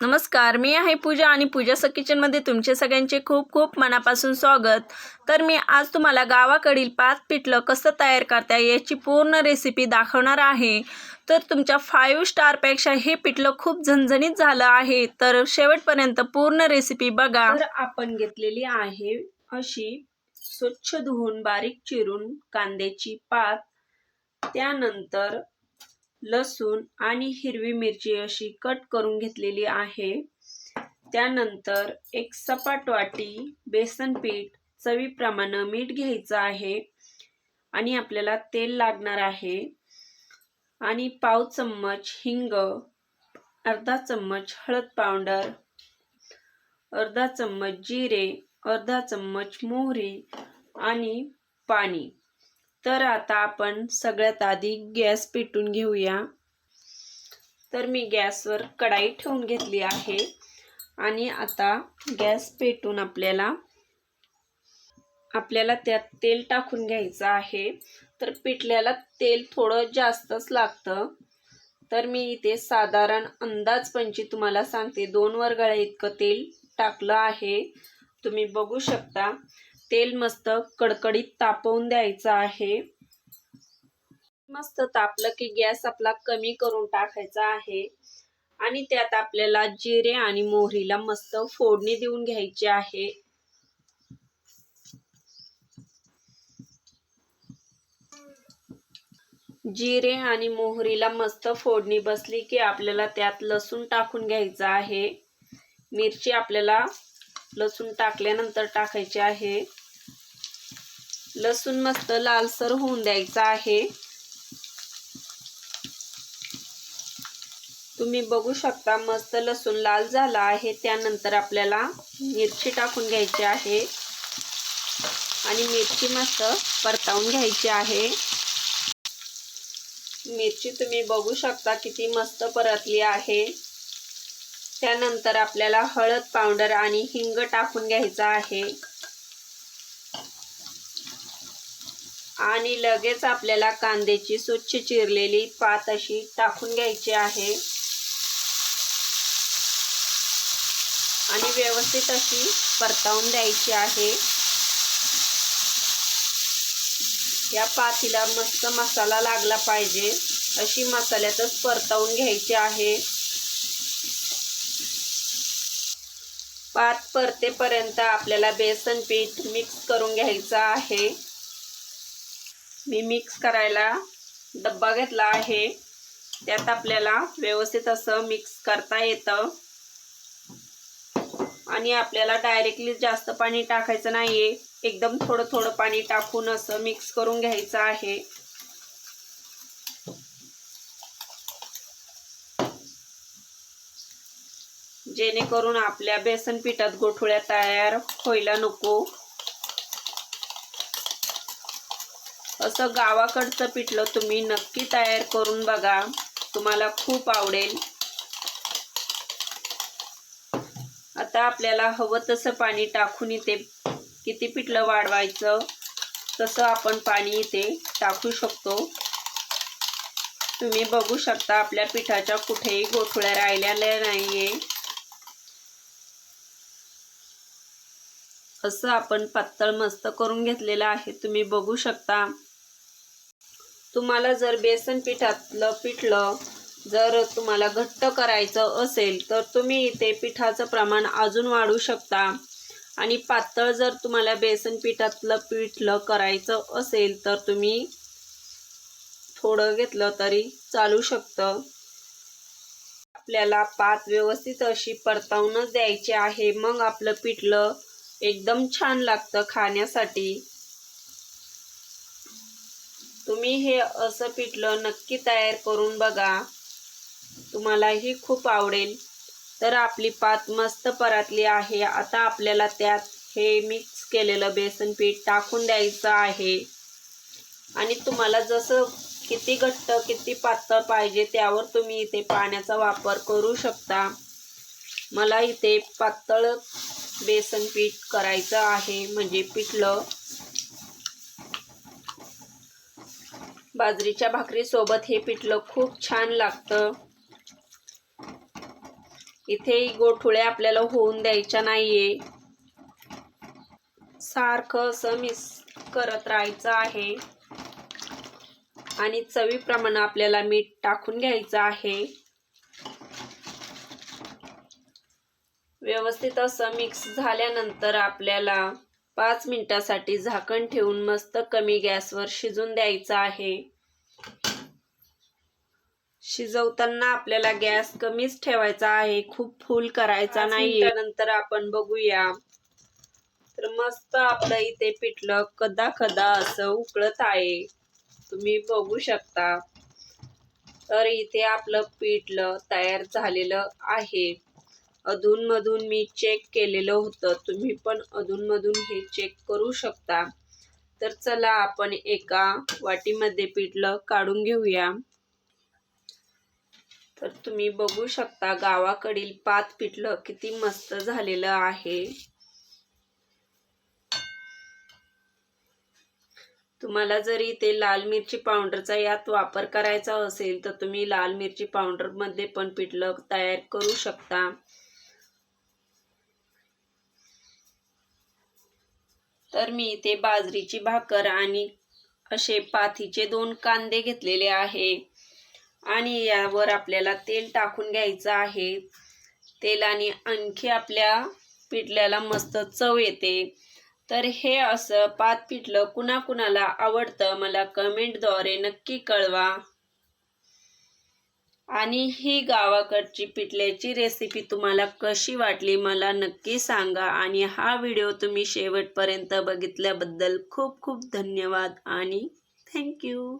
नमस्कार मी आहे पूजा आणि पूजा स किचनमध्ये तुमचे सगळ्यांचे खूप खूप मनापासून स्वागत. तर मी आज तुम्हाला गावाकडील पाच पिठलं कसं तयार करता याची पूर्ण रेसिपी दाखवणार आहे. तर तुमच्या फाईव्ह स्टारपेक्षा हे पिठलं खूप झणझणीत झालं आहे. तर शेवटपर्यंत पूर्ण रेसिपी बघा. तर आपण घेतलेली आहे अशी स्वच्छ धुवून बारीक चिरून कांद्याची पात. त्यानंतर लसूण आणि हिरवी मिरची अशी कट करून घेतलेली आहे. त्यानंतर एक सपाट वाटी बेसन पीठ चवीप्रमाणे मीठ घ्यायचं आहे आणि आपल्याला तेल लागणार आहे. आणि पाव चम्मच हिंग अर्धा चम्मच हळद पावडर अर्धा चम्मच जिरे अर्धा चम्मच मोहरी आणि पाणी. तर आता आपण सगळ्यात आधी गॅस पेटून घेऊया. तर मी गॅसवर कढाई ठेवून घेतली आहे आणि आता गॅस पेटून आपल्याला आपल्याला त्यात तेल टाकून घ्यायचं आहे. तर पिठल्याला तेल थोडं जास्तच लागतं. तर मी इथे साधारण अंदाजपंची तुम्हाला सांगते. दोन वरगळ्या इतकं तेल टाकलं आहे. तुम्ही बघू शकता. तेल मस्त कडकडीत तापवून द्यायचं आहे. मस्त तापलं की गॅस आपला कमी करून टाकायचा आहे. आणि त्यात आपल्याला जिरे आणि मोहरीला मस्त फोडणी देऊन घ्यायची आहे. जिरे आणि मोहरीला मस्त फोडणी बसली की आपल्याला त्यात लसूण टाकून घ्यायचं आहे. मिरची आपल्याला लसूण टाकल्यानंतर टाकायचे आहे. लसूण मस्त लालसर होऊन द्यायचा आहे. तुम्ही बघू शकता मस्त लसूण लाल झाला आहे. त्यानंतर आपल्याला मिरची टाकून घ्यायची आहे. आणि मिरची मस्त परतावून घ्यायची आहे. मिरची तुम्ही बघू शकता किती मस्त परतली आहे. त्यानंतर आपल्याला हळद पावडर आणि हिंग टाकून घ्यायचा आहे. आणि लगेच आपल्याला कांद्याची स्वच्छ चिरलेली पात अशी टाकून घ्यायची आहे. आणि व्यवस्थित अशी परतावून द्यायची आहे. या पातीला मस्त मसाला लागला पाहिजे. अशी मसाल्यातच परतावून घ्यायची आहे. पात परतेपर्यंत आपल्याला बेसन पीठ मिक्स करून घ्यायचं आहे. मी मिक्स करायला डब्बा घेतला आहे. त्यात आपल्याला व्यवस्थित असं मिक्स करता येतं. आणि आपल्याला डायरेक्टली जास्त पाणी टाकायचं नाही आहे एकदम थोडं थोडं पाणी टाकून असं मिक्स करून घ्यायचं आहे. जेणेकरून आपल्या बेसन पिठात गोठुळ्या तयार व्हायला नको. असं गावाकडचं पिठलं तुम्ही नक्की तयार करून बघा. तुम्हाला खूप आवडेल. आता आपल्याला हवं तसं पाणी टाकून इथे किती पिठलं वाढवायचं तसं आपण पाणी इथे टाकू शकतो. तुम्ही बघू शकता आपल्या पिठाच्या कुठेही गोठुळ्या राहिलेल्या नाहीये. असं आपण पातळ मस्त करून घेतलेलं आहे. तुम्ही बघू शकता. तुम्हाला जर बेसन पिठातलं पिठलं जर तुम्हाला घट्ट करायचं असेल तर तुम्ही इथे पिठाचं प्रमाण अजून वाढू शकता. आणि पातळ जर तुम्हाला बेसन पिठातलं पिठलं करायचं असेल तर तुम्ही थोडं घेतलं तरी चालू शकतं. आपल्याला पात व्यवस्थित अशी परतावूनच द्यायची आहे. मग आपलं पिठलं एकदम छान लागतं खाण्यासाठी. तुम्ही हे असं पिठलं नक्की तयार करून बघा. तुम्हालाही खूप आवडेल. तर आपली पात मस्त परातली आहे. आता आपल्याला त्यात हे मिक्स केलेलं बेसन पीठ टाकून द्यायचं आहे. आणि तुम्हाला जसं किती घट्ट किती पातळ पाहिजे त्यावर तुम्ही इथे पाण्याचा वापर करू शकता. मला इथे पातळ बेसन पीठ करायचं आहे म्हणजे पिठलं. बाजरीच्या भाकरीसोबत हे पिठलं खूप छान लागतं. इथेही गोठुळे आपल्याला होऊन द्यायच्या नाहीये. सारखं असं मिस करत राहायचं आहे. आणि चवीप्रमाणे आपल्याला मीठ टाकून घ्यायचं आहे. व्यवस्थित असं मिक्स झाल्यानंतर आपल्याला पाच मिनिटासाठी झाकण ठेवून मस्त कमी गॅसवर शिजून द्यायचं आहे. शिजवताना आपल्याला गॅस कमीच ठेवायचा आहे. खूप फुल करायचा नाही नंतर आपण बघूया. तर मस्त आपलं इथे पिठलं कदा कदा असं उकळत आहे. तुम्ही बघू शकता. तर इथे आपलं पिठलं तयार झालेलं आहे. अधूनमधून मी चेक केलेलं होतं. तुम्ही पण अधूनमधून हे चेक करू शकता. तर चला आपण एका वाटीमध्ये पिठलं काढून घेऊया. तर तुम्ही बघू शकता गावाकडील पात पिठलं किती मस्त झालेलं आहे. तुम्हाला जरी ते लाल मिरची पावडरचा यात वापर करायचा असेल तर तुम्ही लाल मिरची पावडरमध्ये पण पिठलं तयार करू शकता. तर मी इथे बाजरीची भाकर आणि असे पाथीचे दोन कांदे घेतलेले आहे. आणि यावर आपल्याला तेल टाकून घ्यायचं आहे. तेलाने आणखी आपल्या पिठल्याला मस्त चव येते. तर हे असं पात पिठलं कुणाकुणाला आवडतं मला कमेंटद्वारे नक्की कळवा. आणि ही गावाकडची पिठल्याची रेसिपी तुम्हाला कशी वाटली मला नक्की सांगा. आणि हा व्हिडिओ तुम्ही शेवटपर्यंत बघितल्याबद्दल खूप खूप धन्यवाद आणि थँक्यू